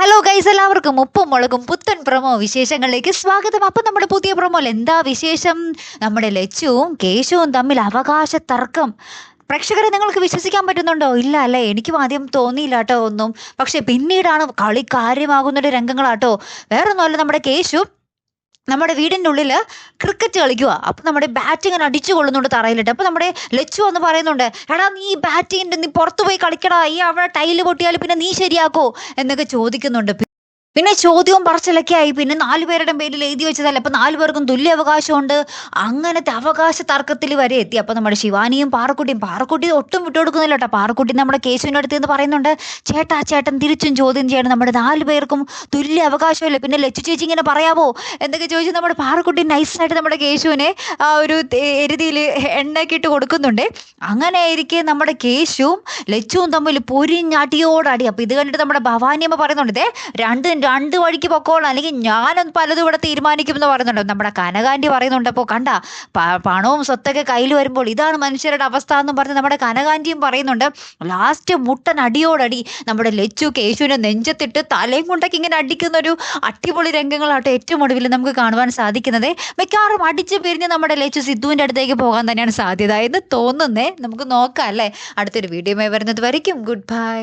Hello guys എല്ലാവർക്കും ഉപ്പും മുളകും പുത്തൻ പ്രമോ വിശേഷങ്ങളിലേക്ക് സ്വാഗതം. അപ്പം നമ്മുടെ പുതിയ പ്രൊമോയിൽ എന്താ വിശേഷം? നമ്മുടെ ലച്ചുവും കേശവും തമ്മിൽ അവകാശ തർക്കം. പ്രേക്ഷകരെ നിങ്ങൾക്ക് വിശ്വസിക്കാൻ പറ്റുന്നുണ്ടോ? ഇല്ല അല്ലേ? എനിക്കും ആദ്യം തോന്നിയില്ല കേട്ടോ ഒന്നും. പക്ഷെ പിന്നീടാണ് കളി കാര്യമാകുന്നൊരു രംഗങ്ങളാട്ടോ. വേറൊന്നുമല്ല നമ്മുടെ കേശു നമ്മുടെ വീടിന്റെ ഉള്ളിൽ ക്രിക്കറ്റ് കളിക്കുക അപ്പോൾ നമ്മുടെ ബാറ്റ് ഇങ്ങനെ അടിച്ചു കൊള്ളുന്നുണ്ട് തറയിലിട്ട്. അപ്പോൾ നമ്മുടെ ലച്ചു എന്ന് പറയുന്നുണ്ട് എടാ നീ ബാറ്റിങ്ങിന്റെ നീ പുറത്ത് പോയി കളിക്കടാ. ഈ അവിടെ ടൈൽ പൊട്ടിയാൽ പിന്നെ നീ ശരിയാക്കോ? എന്നൊക്കെ ചോദിക്കുന്നുണ്ട്. പിന്നെ ചോദ്യവും പറച്ചിലൊക്കെ ആയി. പിന്നെ നാലു പേരുടെ പേരിൽ എഴുതി വെച്ചതല്ല. അപ്പം നാലു പേർക്കും തുല്യ അവകാശമുണ്ട്. അങ്ങനത്തെ അവകാശ തർക്കത്തിൽ വരെ എത്തി. അപ്പം നമ്മുടെ ശിവാനിയും പാറക്കുട്ടിയും. പാറക്കുട്ടി ഒട്ടും വിട്ടുകൊടുക്കുന്നില്ല കേട്ടോ. പാറക്കുട്ടി നമ്മുടെ കേശുവിന്റെ അടുത്ത് നിന്ന് പറയുന്നുണ്ട് ചേട്ടാ ചേട്ടൻ തിരിച്ചും ചോദ്യം ചെയ്യണം. നമ്മുടെ നാലു പേർക്കും തുല്യ അവകാശമില്ല. പിന്നെ ലച്ചു ചേച്ചി ഇങ്ങനെ പറയാവോ എന്തൊക്കെ ചോദിച്ചാൽ നമ്മുടെ പാറക്കുട്ടി നൈസായിട്ട് നമ്മുടെ കേശുവിനെ ഒരു എരുതിയിൽ എണ്ണയൊക്കെ ഇട്ട് കൊടുക്കുന്നുണ്ട്. അങ്ങനെ ആയിരിക്കെ നമ്മുടെ കേശുവും ലച്ചുവും തമ്മിൽ പൊരിഞ്ഞാട്ടിയോടാടി അപ്പം ഇത് കണ്ടിട്ട് നമ്മുടെ ഭവാനിയമ്മ പറയുന്നുണ്ട് ഇതേ രണ്ട് രണ്ട് വഴിക്ക് പൊക്കോളാം. അല്ലെങ്കിൽ ഞാനൊന്ന് പലതും ഇവിടെ തീരുമാനിക്കുമെന്ന് പറയുന്നുണ്ട്. നമ്മുടെ കനകാന്റി പറയുന്നുണ്ട് അപ്പോൾ കണ്ട പണവും സ്വത്തൊക്കെ കയ്യിൽ വരുമ്പോൾ ഇതാണ് മനുഷ്യരുടെ അവസ്ഥ എന്ന് പറഞ്ഞ് നമ്മുടെ കനകാന്റിയും പറയുന്നുണ്ട് ലാസ്റ്റ് മുട്ടൻ അടിയോടടി നമ്മുടെ ലച്ചു കേശുവിനെ നെഞ്ചത്തിട്ട് തലയും കൊണ്ടൊക്കെ ഇങ്ങനെ അടിക്കുന്ന ഒരു അടിപൊളി രംഗങ്ങളാട്ടോ ഏറ്റവും ഒടുവിൽ നമുക്ക് കാണുവാൻ സാധിക്കുന്നത്. മിക്കവാറും അടിച്ച് പിരിഞ്ഞ് നമ്മുടെ ലച്ചു സിദ്ധുവിന്റെ അടുത്തേക്ക് പോകാൻ തന്നെയാണ് സാധ്യത എന്ന് തോന്നുന്നേ. നമുക്ക് നോക്കാം അല്ലേ? അടുത്തൊരു വീഡിയോ വരുന്നത് വരയ്ക്കും. Good bye.